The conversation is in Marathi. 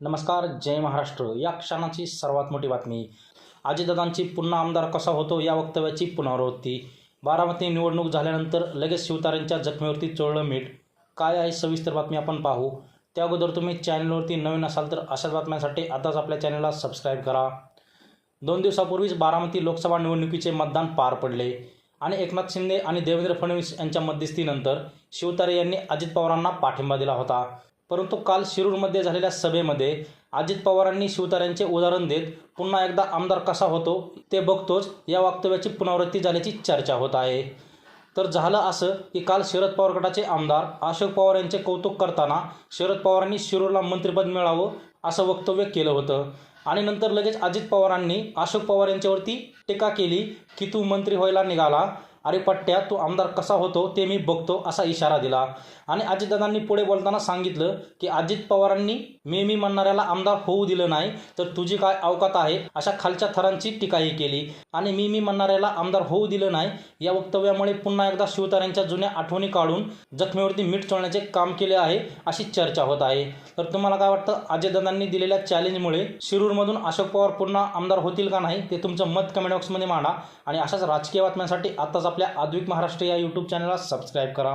नमस्कार जय महाराष्ट्र. या क्षणाची सर्वात मोठी बातमी. अजितदादांची पुन्हा आमदार कसा होतो या वक्तव्याची पुनरावृत्ती. बारामती निवडणूक झाल्यानंतर लगेच शिवतारेंच्या जखमेवरती चोळलं मीठ. काय आहे सविस्तर बातमी आपण पाहू. त्या अगोदर तुम्ही चॅनलवरती नवीन असाल तर अशाच बातम्यांसाठी आताच आपल्या चॅनलला सबस्क्राईब करा. दोन दिवसापूर्वीच बारामती लोकसभा निवडणुकीचे मतदान पार पडले आणि एकनाथ शिंदे आणि देवेंद्र फडणवीस यांच्या मध्यस्थीनंतर शिवतारे यांनी अजित पवारांना पाठिंबा दिला होता. परंतु काल शिरूरमध्ये झालेल्या सभेमध्ये अजित पवारांनी शिवतार्यांचे उदाहरण देत पुन्हा एकदा आमदार कसा होतो ते बघतोच या वक्तव्याची पुनरावृत्ती झाल्याची चर्चा होत आहे. तर झालं असं की काल शरद पवार गटाचे आमदार अशोक पवार यांचे कौतुक करताना शरद पवारांनी शिरूरला मंत्रिपद मिळावं असं वक्तव्य केलं होतं. आणि नंतर लगेच अजित पवारांनी अशोक पवार यांच्यावरती टीका केली की तू मंत्री व्हायला निघाला. अरे पट्ट्या तो आमदार कसा होतो ते मी बघतो असा इशारा दिला. आणि अजितदादांनी पुढे बोलताना सांगितलं की अजित पवारांनी मी मी म्हणणाऱ्याला आमदार होऊ दिलं नाही तर तुझी काय अवकात आहे? अशा खालच्या थरांची टीकाही केली. आणि मी मी म्हणणाऱ्याला आमदार होऊ दिलं नाही या वक्तव्यामुळे पुन्हा एकदा शिवतार्यांच्या जुन्या आठवणी काढून जखमेवरती मीठ चोळण्याचे काम केले आहे अशी चर्चा होत आहे. तर तुम्हाला काय वाटतं? अजयदादांनी दिलेल्या चॅलेंजमुळे शिरूरमधून अशोक पवार पुन्हा आमदार होतील का नाही ते तुमचं मत कमेंट बॉक्समध्ये मांडा. आणि अशाच राजकीय बातम्यांसाठी आत्ताचा आपल्या आद्विक महाराष्ट्र या यूट्यूब चॅनलला सबस्क्राईब करा.